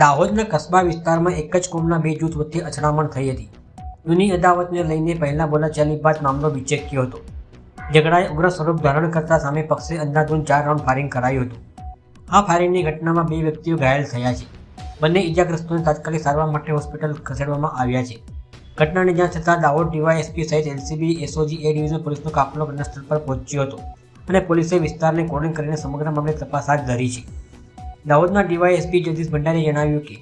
દાહોદના કસ્બા વિસ્તારમાં એક જ કોમના બે જૂથ વચ્ચે અથડામણ થઈ હતી. જૂની અદાવતને લઈને પહેલા બોલાચાલી બાદ મામલો વિચેક્યો હતો. ઝઘડાએ ઉગ્ર સ્વરૂપ ધારણ કરતા સામે પક્ષે અંધાધૂન ચાર રાઉન્ડ ફાયરિંગ કરાયું હતું. આ ફાયરિંગની ઘટનામાં બે વ્યક્તિઓ ઘાયલ થયા છે. બંને ઇજાગ્રસ્તોને તાત્કાલિક સારવાર માટે હોસ્પિટલ ખસેડવામાં આવ્યા છે. ઘટનાની જાણ થતાં દાહોદ ડીવાયએસપી સહિત એલસીબી, એસઓજી એ ડિવિઝન પોલીસનો કાફલો ઘટનાસ્થળ પર પહોંચ્યો હતો અને પોલીસે વિસ્તારને કોર્ડન કરીને સમગ્ર મામલે તપાસ હાથ ધરી છે. દાહોદના ડીવાયએસપી જગદીશ ભંડારીએ જણાવ્યું કે,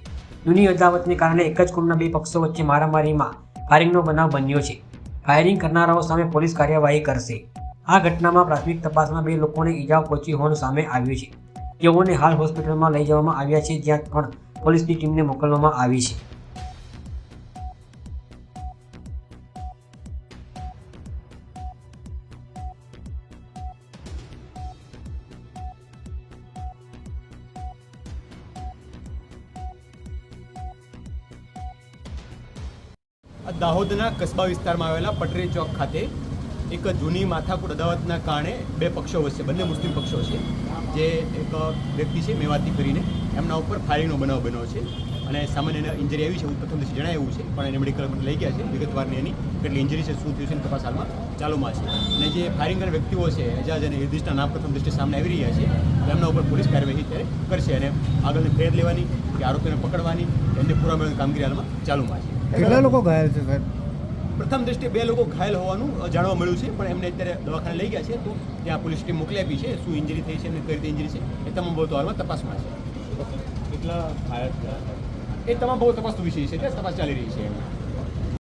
જૂની અદાવતને કારણે એક જ કુટુંબના બે પક્ષો વચ્ચે મારામારીમાં ફાયરિંગનો બનાવ બન્યો છે. ફાયરિંગ કરનારાઓ સામે પોલીસ કાર્યવાહી કરશે. આ ઘટનામાં પ્રાથમિક તપાસમાં બે લોકોને ઈજાઓ પહોંચી હોવાનું સામે આવ્યું છે. તેઓને હાલ હોસ્પિટલમાં લઈ જવામાં આવ્યા છે, જ્યાં પણ પોલીસની ટીમને મોકલવામાં આવી છે. દાહોદના કસ્બા વિસ્તારમાં આવેલા પટરી ચોક ખાતે એક જૂની માથાકૂટ અદાવતના કારણે બે પક્ષો વચ્ચે બંને મુસ્લિમ પક્ષો છે. જે એક વ્યક્તિ છે, મેવાતી કરીને. એમના ઉપર ફાયરિંગનો બનાવ બન્યો છે. અને સામાન્ય એને ઇન્જરી આવી છે એવું પ્રથમ દિવસે જણાવ્યું છે પણ એને મેડિકલ લઈ ગયા છે. વિગતવારની એની કેટલી ઇન્જરી છે શું થયું છે એની તપાસ હાલમાં ચાલુમાં છે. અને જે ફાયરિંગ કરનાર વ્યક્તિઓ છે એજાજ અને નિર્દિષ્ટના નામ પ્રથમ દ્રષ્ટિએ સામે આવી રહ્યા છે. એમના ઉપર પોલીસ કાર્યવાહી ત્યારે કરશે અને આગળની ફેર લેવાની કે આરોપીને પકડવાની એમને પૂરા મેળવવાની કામગીરી હાલમાં ચાલુમાં છે. કેટલા લોકો ઘાયલ છે સાહેબ? પ્રથમ દ્રષ્ટિએ બે લોકો ઘાયલ હોવાનું જાણવા મળ્યું છે પણ એમને અત્યારે દવાખાને લઈ ગયા છે તો ત્યાં પોલીસ ટીમ મોકલી આપી છે શું ઇન્જરી થઈ છે એમને કઈ રીતે ઇન્જરી છે એ તમામ બાબતો હાલમાં તપાસમાં છે. કેટલા ઘાયલ થયા એ તમામ બહુ તપાસનો વિષય છે તપાસ ચાલી રહી છે